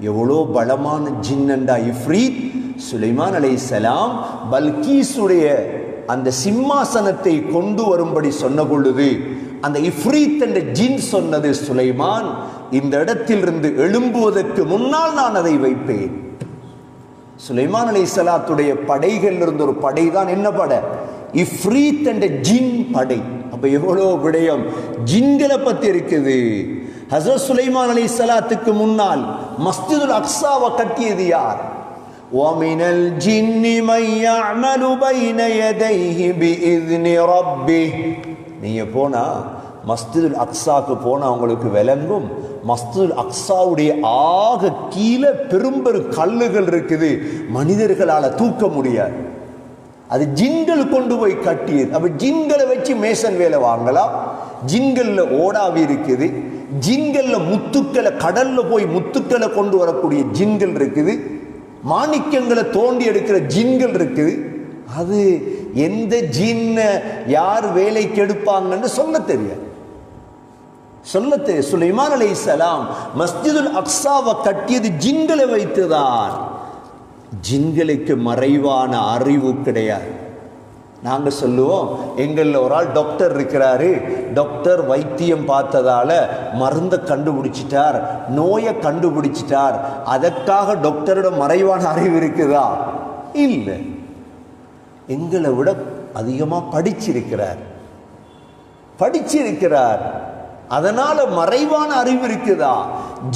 எவ்வளோ பலமான ஜின்னண்டா இஃப்ரீத் சுலைமான் அலைஹிஸ்ஸலாம் பல்கீஸுடைய அந்த சிம்மாசனத்தை கொண்டு வரும்படி சொன்ன பொழுது அந்த இஃப்ரீத் என்ற ஜின் சொன்னது சுலைமான் இந்த இடத்திலிருந்து எழும்புவதற்கு முன்னால் நான் அதை வைப்பேன். சுலைமான் அலை சலாத்துடைய படைகள் இருந்த ஒரு படை தான் என்ன படை? இஃப்ரீத் என்ற ஜின் படை. அப்போ எவ்வளோ விடயம்? ஜின்களை பற்றி இருக்குது. ஹசரத் சுலைமான் அலை சலாத்துக்கு முன்னால் மஸ்ஜிதுல் அக்ஸாவை கட்டியது யார் ومن الجن من يعمل بين يديه بإذن ربه நீங்க போனா மஸ்ஜிதுல் அக்ஸாக்கு போனா உங்களுக்கு விளங்கும் மஸ்ஜிதுல் அக்ஸாவுடைய ஆக கீழே பெரும்பெரு கல்லுகள் இருக்குது மனிதர்களால தூக்க முடியாது அது ஜின்கள் கொண்டு போய் கட்டியது அப்ப ஜின்களை வச்சு மேசன் வேலை வாங்கலாம் ஜின்கள்ல ஓடாவி இருக்குது ஜின்கள்ல முத்துக்களை கடல்ல போய் முத்துக்களை கொண்டு வரக்கூடிய ஜின்கள் இருக்குது. மாணிக்கங்களை தோண்டி எடுக்கிற ஜின்கள் இருக்குது. அது எந்த ஜின்ன யார் வேலைக்கு எடுப்பாங்கன்னு சொல்ல தெரியாது. சொல்ல தெரியும் சுலைமான் அலை இஸ்லாம் மஸ்ஜிதுல் அக்ஸாவை கட்டியது ஜின்களை வைத்துதான். ஜின்களுக்கு மறைவான அறிவு கிடையாது. நாங்கள் சொல்லுவோம் எங்களில் ஒரு ஆள் டாக்டர் இருக்கிறாரு. டாக்டர் வைத்தியம் பார்த்ததால மருந்தை கண்டுபிடிச்சிட்டார் நோயை கண்டுபிடிச்சிட்டார். அதற்காக டாக்டரோட மறைவான அறிவு இருக்குதா? இல்லை. எங்களை விட அதிகமாக படிச்சிருக்கிறார். படிச்சிருக்கிறார். அதனால் மறைவான அறிவு இருக்குதா?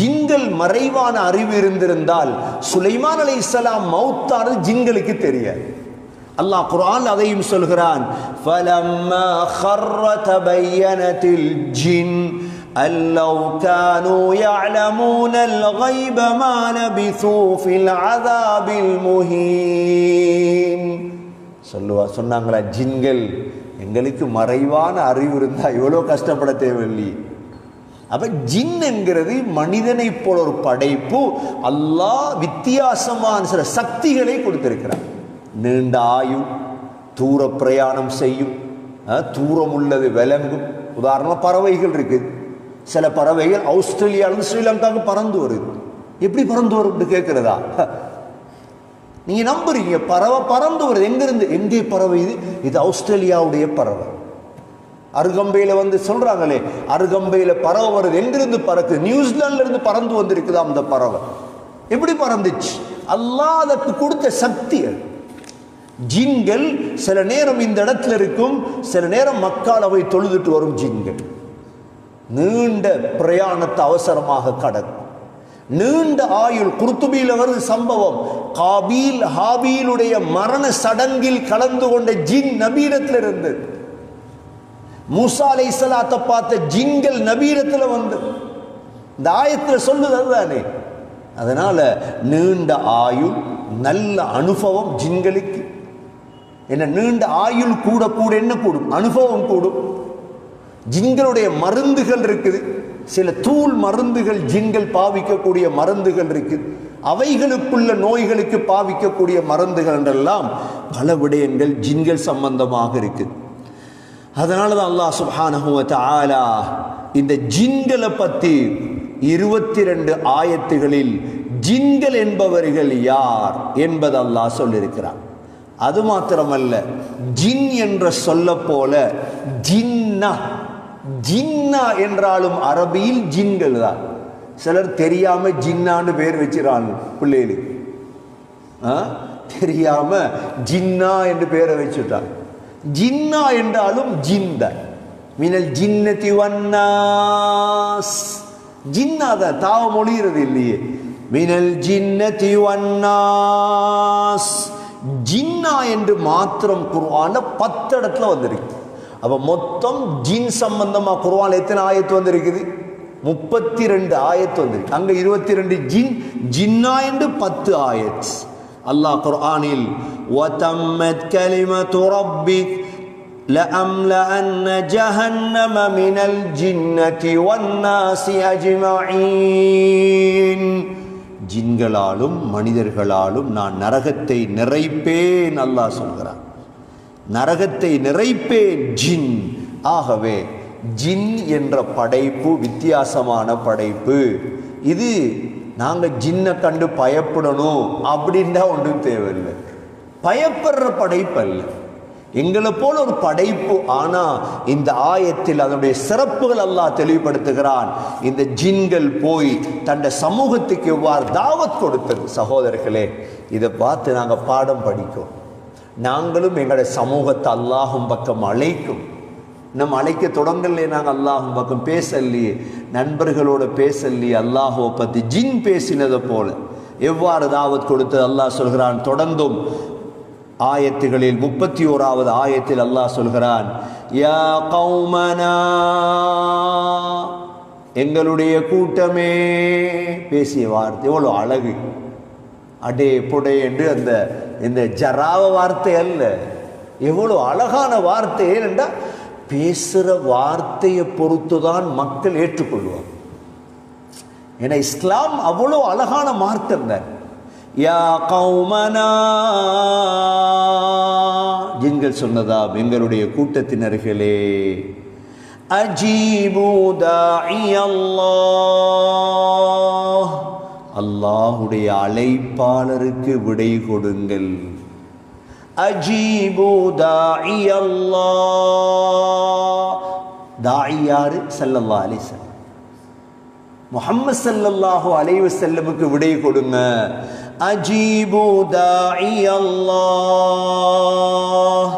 ஜிங்கல் மறைவான அறிவு இருந்திருந்தால் சுலைமான் அலி இஸ்லாம் மௌத்தானது ஜிங்களுக்கு தெரியாது. அல்லாஹ் குர்ஆன் அதையும் சொல்கிறான் فَلَمَّا خَرَّ تَبَيَّنَتِ الْجِنُّ أَن لَّوْ كَانُوا يَعْلَمُونَ الْغَيْبَ مَا لَبِثُوا فِي الْعَذَابِ الْمُهِينِ சொல்லுவா சொன்னாங்களா ஜின்கள் எங்களுக்கு மறைவான அறிவு இருந்தா இவ்வளோ கஷ்டப்பட தேவையில்லை அப்ப ஜின் என்கிறது மனிதனை போல ஒரு படைப்பு அல்லாஹ் வித்தியாசமான சில சக்திகளை கொடுத்திருக்கிறார் நீண்ட ஆயுள் தூர பிரயாணம் செய்யும் தூரம் உள்ளது விளங்கும் உதாரணமாக பறவைகள் இருக்குது சில பறவைகள் ஆஸ்திரேலியாவிலிருந்து ஸ்ரீலங்காவுக்கு பறந்து வருது. எப்படி பறந்து வரும்னு கேட்குறதா? நீங்கள் நம்புறீங்க பறவை பறந்து வருது. எங்கேருந்து? எங்கே பறவை இது? இது ஆஸ்திரேலியாவுடைய பறவை. அருகம்பையில் வந்து சொல்கிறாங்களே அருகம்பையில் பறவை வருது. எங்கிருந்து பறக்குது? நியூசிலாந்துலேருந்து பறந்து வந்திருக்குதா அந்த பறவை. எப்படி பறந்துச்சு? அல்லாதக்கு கொடுத்த சக்தி அது. ஜின்கள் சில நேரம் இந்த இடத்துல இருக்கும் சில நேரம் மக்கள் அவை தொழுதுட்டு வரும் ஜின்கள். நீண்ட பிரயாணத்தை அவசரமாக கடக்கும். நீண்ட ஆயுள் குருத்துபியில் வருது சம்பவம். காபீல் ஹாபீலுடைய மரண சடங்கில் கலந்து கொண்ட ஜின் நபீரத்தில் இருந்தது மூசா அலை பார்த்த ஜின்கள் நபீரத்தில் வந்து. இந்த ஆயத்தில் சொல்லுது அதுதானே. அதனால நீண்ட ஆயுள் நல்ல அனுபவம் ஜின்களுக்கு. என்ன நீண்ட ஆயுள் கூட கூட என்ன கூடும்? அனுபவம் கூடும். ஜிங்களுடைய மருந்துகள் இருக்குது. சில தூள் மருந்துகள் ஜின்கள் பாவிக்கக்கூடிய மருந்துகள் இருக்குது. அவைகளுக்குள்ள நோய்களுக்கு பாவிக்கக்கூடிய மருந்துகள் என்றெல்லாம் பல விடயங்கள் ஜின்கள் சம்பந்தமாக இருக்குது அதனால தான் அல்லாஹ் சுப்ஹானஹு ஆலா இந்த ஜின்களை பற்றி இருபத்தி ரெண்டு ஆயத்துகளில் ஜின்கள் என்பவர்கள் யார் என்பது அல்லாஹ் சொல்லியிருக்கிறார் அது மாத்திரமல்ல ஜின் என்ற சொல்ல போல ஜின்னா ஜின்னா என்றாலும் அரபியில் ஜின்கள் தான். சிலர் தெரியாம ஜின்னான்னு பேர் வச்சிடறாங்க பிள்ளைகளுக்கு ஆ? தெரியாம ஜின்னா என்று பேரை வச்சுட்டாங்க. ஜின்னா என்றாலும் ஜிந்த மினல் ஜின்னதி வன்னாஸ். ஜின்னா தான் தாவ மொழிகிறது இல்லையே. மினல் ஜின்னதி வன்னாஸ். ஜின்னா என்று மாத்திரம் குர்ஆன்ல பத்து இடத்துல வந்திருக்கு அப்ப மொத்தம் ஜின் சம்பந்தமா குர்ஆன்ல எத்தனை ஆயத்து வந்திருக்குது முப்பத்தி ரெண்டு ஆயத்து வந்திருக்கு அங்க இருபத்தி ரெண்டு ஜின் ஜின்னா என்று பத்து ஆயத் அல்லாஹ் குர்ஆனில் وَتَمَّتْ كَلِمَةُ رَبِّكَ لَأَمْلَأَنَّ جَهَنَّمَ مِنَ الْجِنَّةِ وَالنَّاسِ أَجْمَعِينَ ஜின்களாலும் மனிதர்களாலும் நான் நரகத்தை நிறைப்பேன் அல்லாஹ் சொல்கிறான். நரகத்தை நிறைப்பேன் ஜின். ஆகவே ஜின் என்ற படைப்பு வித்தியாசமான படைப்பு. இது நாங்கள் ஜின்னை கண்டு பயப்படணும் அப்படின்னா ஒன்றும் தேவையில்லை. பயப்படுற படைப்பு அல்ல. எங்களை போல ஒரு படைப்பு ஆனா இந்த ஆயத்தில் அதனுடைய சிறப்புகள் அல்லாஹ் தெளிவுபடுத்துகிறான். இந்த ஜின்கள் போய் தன்னை சமூகத்துக்கு எவ்வாறு தாவத் கொடுத்தது? சகோதரர்களே இதை பார்த்து நாங்கள் பாடம் படிக்கும். நாங்களும் எங்களுடைய சமூகத்தை அல்லாஹும் பக்கம் அழைக்கும். நம்ம அழைக்க தொடங்கலையே நாங்கள் அல்லாஹும் பக்கம் பேசலையே நண்பர்களோட பேசலையே அல்லாஹோ பற்றி ஜின் பேசினதை போல. எவ்வாறு தாவத் கொடுத்து அல்லாஹ் சொல்கிறான் தொடர்ந்தும் ஆயத்துகளில் முப்பத்தி ஓராவது ஆயத்தில் அல்லாஹ் சொல்கிறான் யா கௌமனா எங்களுடைய கூட்டமே பேசிய வார்த்தை எவ்வளோ அழகு. அடே புடே என்று அந்த இந்த ஜராவ வார்த்தை அல்ல. எவ்வளோ அழகான வார்த்தை ஏனென்றால் பேசுகிற வார்த்தையை பொறுத்து தான் மக்கள் ஏற்றுக்கொள்வார் ஏன்னா இஸ்லாம் அவ்வளோ அழகான மார்க்கம் தான். யா கௌமனா. ஜின்கள் சொன்னதா எங்களுடைய கூட்டத்தினர்களே அஜீபு அல்லாஹ் அல்லாஹுடைய அழைப்பாளருக்கு விடை கொடுங்கள். அஜீபு தாயாரு அல்லாஹ் தாஇ யாரு? ஸல்லல்லாஹு அலைஹி வஸல்லம். முஹம்மது விடை கொடுங்க. அஜீபு தாஇ அல்லாஹ்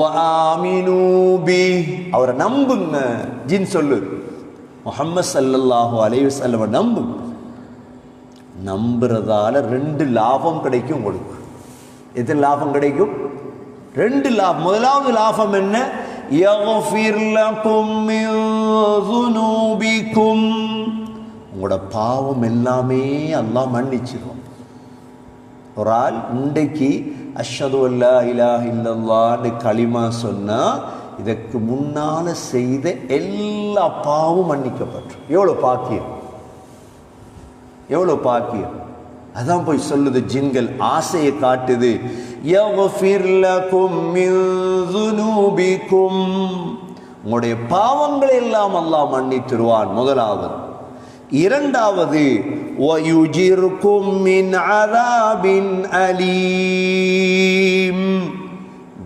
வஆமினு பி அவரை நம்புங்க ஜின் சொல்லு முஹம்மது ஸல்லல்லாஹு அலைஹி வஸல்லம் நம்புங்க நம்புறதால ரெண்டு லாபம் கிடைக்கும் உங்களுக்கு எத்தனை லாபம் கிடைக்கும் ரெண்டு லாபம் முதலாவது லாபம் என்ன يغفر لكم من ذنوبكم உங்களோட பாவம் எல்லாமே எல்லாம் மன்னிச்சிருவான் ஒரு ஆள் இன்றைக்கு அஷது அல்லா இலா இல்லல்லான்னு களிமா சொன்னா இதற்கு முன்னால செய்த எல்லா பாவம் மன்னிக்கப்பட்டு எவ்வளோ பாக்கியம்? எவ்வளோ பாக்கியம்? அதான் போய் சொல்லுது ஜின்கள் ஆசையை காட்டுது. உங்களுடைய பாவங்களை எல்லாம் அல்லாஹ் மன்னித்துருவான் முதலாவது. இரண்டாவது அலீம்.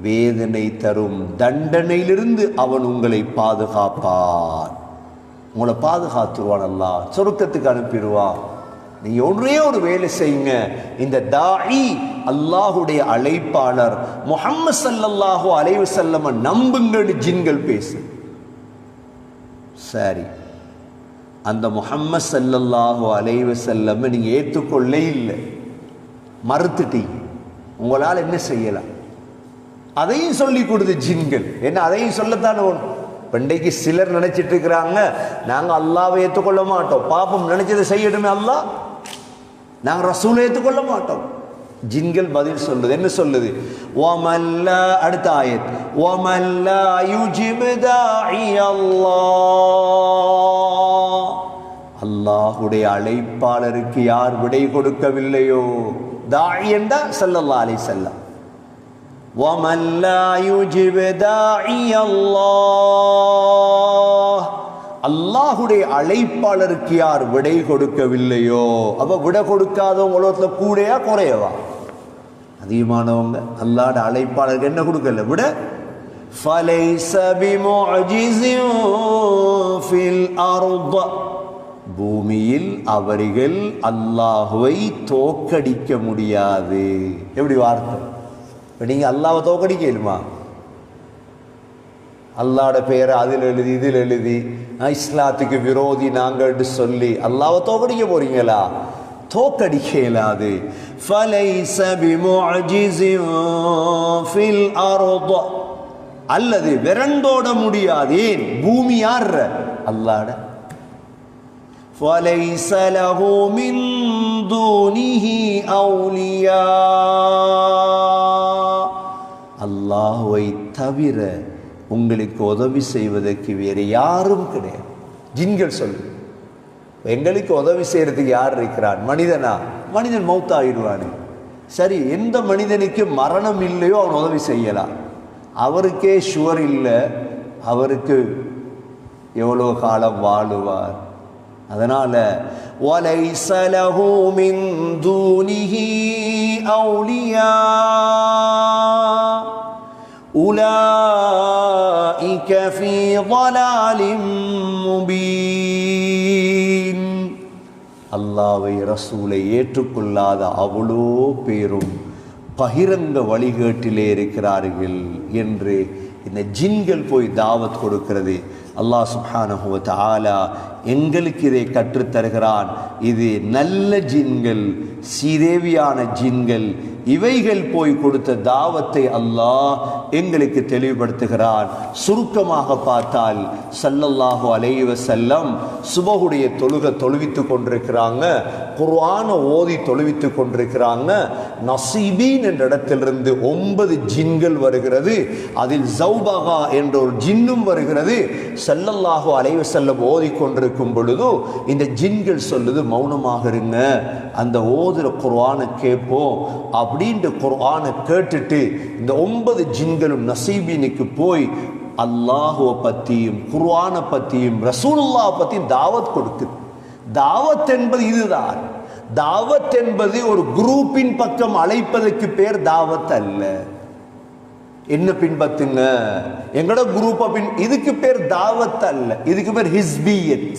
வேதனை தரும் தண்டனையிலிருந்து அவன் உங்களை பாதுகாப்பான். உங்களை பாதுகாத்துருவான் அல்லா சொருக்கத்துக்கு அனுப்பிடுவான். நீ ஒன்றே ஒரு வேலை செய்யுங்க. இந்த தாயி அல்லாஹுடைய அழைப்பாளர் முகம்மது சல்லல்லாஹு அலைவு செல்லம நம்புங்கன்னு ஜின்கள் பேசு சரி. அந்த முஹம்மது ஸல்லல்லாஹு அலைவ செல்லம் நீங்கள் ஏற்றுக்கொள்ளே இல்லை. மறுத்துட்டீங்க. உங்களால் என்ன செய்யலாம்? அதையும் சொல்லி கொடுத்து ஜின்கள். என்ன அதையும் சொல்லத்தானே ஒன்று பண்டைக்கு சிலர் நினைச்சிட்டு இருக்கிறாங்க நாங்கள் அல்லாவை ஏற்றுக்கொள்ள மாட்டோம். பாப்பம் நினைச்சதை செய்யணுமே அல்லாஹ். நாங்கள் ரசூலை ஏற்றுக்கொள்ள மாட்டோம். ஜின்கள் பதில் சொல்லுது. என்ன சொல்லுது? ஓமல்ல அடுத்த ஆயத். ஓமல்ல யுஜிபுதாஇ அல்லாஹ். அல்லாஹுடைய அழைப்பாளருக்கு யார் விடை கொடுக்கவில்லையோ தாய் என்றா ஸல்லல்லாஹு அலைஹி வஸல்லம் ومن لا يجب داعي الله அல்லாஹுடைய அழைப்பாளருக்கு யார் விடை கொடுக்கவில்லையோ அப்ப விடை கொடுக்காதவங்க உலகத்துல கூடையா குறையவா அதிகமானவங்க அல்லாட அழைப்பாளருக்கு என்ன கொடுக்கல விட فَلَيْسَ بِمُعْجِزٍ فِي الْأَرْضِ பூமியில் அவர்கள் அல்லாஹுவை தோக்கடிக்க முடியாது. எப்படி வார்த்தை? இப்போ நீங்கள் அல்லாவை தோக்கடிக்க இயலுமா? அல்லாட பெயரை அதில் எழுதி இதில் எழுதி இஸ்லாத்துக்கு விரோதி நாங்கள்ட்டு சொல்லி அல்லாவை தோக்கடிக்க போகிறீங்களா தோக்கடிக்க இயலாது அல்லது விரண்டோட முடியாது. ஏன்? பூமி யார் அல்லாட فَلَيْسَ لَهُ مِن دُونِهِ أَوْلِيَاء அல்லாஹுவை தவிர உங்களுக்கு உதவி செய்வதற்கு வேறு யாரும் கிடையாது ஜின்கள் சொல்லு எங்களுக்கு உதவி செய்யறதுக்கு யார் இருக்கிறான் மனிதனா மனிதன் மௌத்தாயிடுவானு சரி எந்த மனிதனுக்கு மரணம் இல்லையோ அவன் உதவி செய்யலாம் அவருக்கே ஷுவர் இல்லை அவருக்கு எவ்வளோ காலம் வாழுவார் அதனால وَلَيْسَ لَهُ مِن دُونِهِ أَوْلِيَاءُ أُولَئِكَ فِي ضَلَالٍ مُبِينٍ அல்லாவை ரசூலை ஏற்றுக்கொள்ளாத அவ்வளோ பேரும் பகிரங்க வழிகேட்டிலே இருக்கிறார்கள் என்று இந்த ஜின்கள் போய் தாவத் கொடுக்கிறது அல்லாஹ் சுப்ஹானஹு ஆலா எங்களுக்கு இதை கற்றுத்தருகிறான். இது நல்ல ஜின்கள் சீதேவியான ஜின்கள் இவைகள் போய் கொடுத்த தாவத்தை அல்லாஹ் எங்களுக்கு தெளிவுபடுத்துகிறான் சுருக்கமாக பார்த்தால் சல்லல்லாஹு அலைவ செல்லம் சுபகுடைய தொழுக தொழுவித்துக் கொண்டிருக்கிறாங்க. குர்ஆன ஓதி தொழுவித்துக் கொண்டிருக்கிறாங்க. நசீபீன் என்ற இடத்திலிருந்து ஒன்பது ஜின்கள் வருகிறது. அதில் ஜௌபகா என்ற ஒரு ஜின்னும் வருகிறது. செல்லல்லாகோ அலைவ செல்லம் ஓதி கொண்டிருக்கும் பொழுது இந்த ஜின்கள் சொல்லுது மௌனமாக இருங்க. அந்த ஓதுற குர்ஆனை கேட்போம். அப்படின்ட்டு குர்ஆனை கேட்டுட்டு இந்த ஒன்பது ஜின்களும் நசீபினுக்கு போய் அல்லாஹுவை பற்றியும் குர்வானை பற்றியும் ரசூலுல்லாவை பற்றியும் தாவத் கொடுக்குது. தாவத் என்பது இதுதான். தாவத் என்பது ஒரு குரூப்பின் பக்கம் அழைப்பதற்கு பேர் தாவத் அல்ல. என்ன பின்பத்துங்க? எங்கட குரூப் பின் இதுக்கு பேர் தாவத் அல்ல. இதுக்கு பேர் ஹிஸ்பியத்.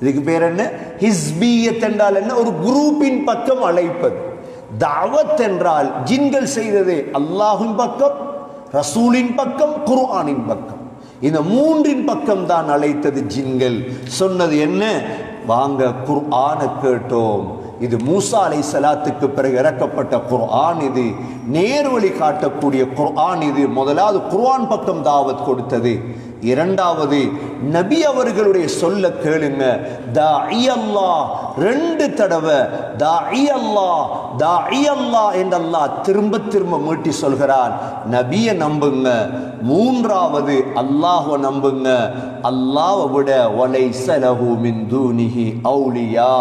இதுக்கு பேர் என்ன? ஹிஸ்பியத் என்றால் என்ன? ஒரு குரூப்பின் பக்கம் அழைப்பது. தாவத் என்றால் ஜின்கள் செய்தது அல்லாஹின் பக்கம் ரசூலின் பக்கம் குர்ஆனின் பக்கம். இந்த மூன்றின் பக்கம் தான் அழைத்தது ஜின்கள். சொன்னது என்ன? வாங்க குர்ஆனை கேட்டோம். இது மூசா அலை சலாத்துக்கு பிறகு இறக்கப்பட்ட குர்ஆன் இது. நேர்வழி காட்டக்கூடிய குர்ஆன் இது. முதலாவது குர்ஆன் பக்கம் தாவத் கொடுத்தது. இரண்டாவது நபி அவர்களுடைய சொல்ல கேளுங்க. தா ஐயல்லா ரெண்டு தடவை தா அல்லாஹ் தா ஐயல்லா என்றல்லா திரும்ப திரும்ப மீட்டி சொல்கிறான். நபியை நம்புங்க. மூன்றாவது அல்லாஹ்வை நம்புங்க. அல்லாவை விட ஒலை லஹு மின் தூனிஹி அவுலியா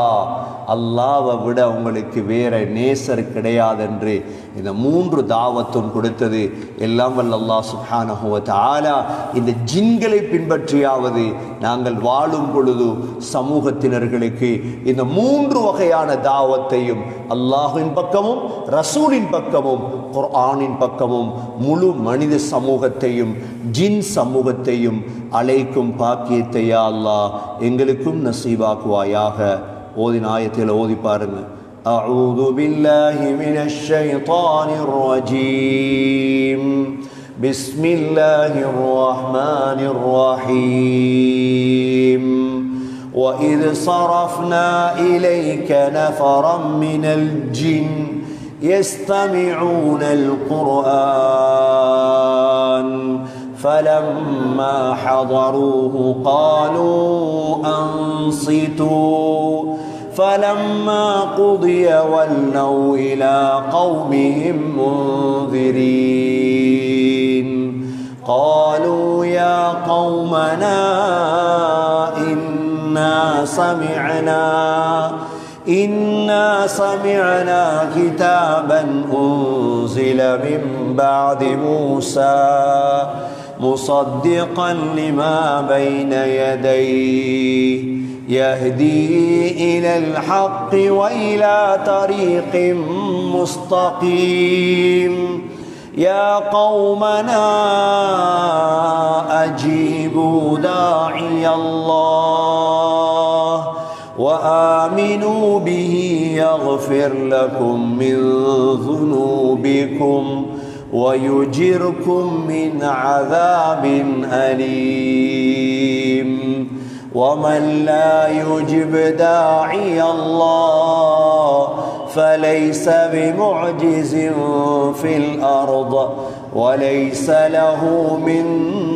அல்லாவை விட உங்களுக்கு வேற நேசர் கிடையாது என்று இந்த மூன்று தாவத்தும் கொடுத்தது எல்லாம் வல்லல்லா அல்லாஹ் ஆலா இந்த ஜின்களை பின்பற்றியாவது நாங்கள் வாழும் பொழுது சமூகத்தினர்களுக்கு இந்த மூன்று வகையான தாவத்தையும் அல்லாஹின் பக்கமும் ரசூலின் பக்கமும் குர்ஆனின் பக்கமும் முழு மனித சமூகத்தையும் ஜின் சமூகத்தையும் அழைக்கும் பாக்கியத்தையா அல்லாஹ் எங்களுக்கும் நசீவாக்குவாயாக. ஓதின ஆயத்தில் ஓதி பாருங்க. أعوذ بالله من الشيطان الرجيم. بسم الله الرحمن الرحيم. وإذ صرفنا إليك نفرا من الجن يستمعون القرآن فلما حضروه قالوا أنصتوا. فلما قضي ولوا إلى قومهم منذرين. قالوا يا قومنا إنا سمعنا إنا سمعنا كتابا أنزل من بعد موسى مصدقا لما بين يديه. يهدي إلى الحق وإلى طريق مستقيم. يا قومنا أجيبوا داعي الله وآمنوا به يغفر لكم من ذنوبكم ويجركم من عذاب أليم. ومن لا يجب داعي الله فليس بمعجز في الأرض وليس له من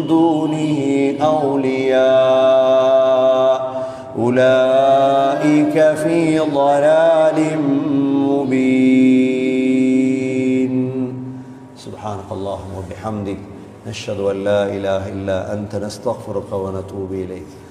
دونه أولياء أولئك في ضلال مبين. سبحانك اللهم وبحمدك. نشهد أن لا إله إلا أنت نستغفرك ونتوب إليك.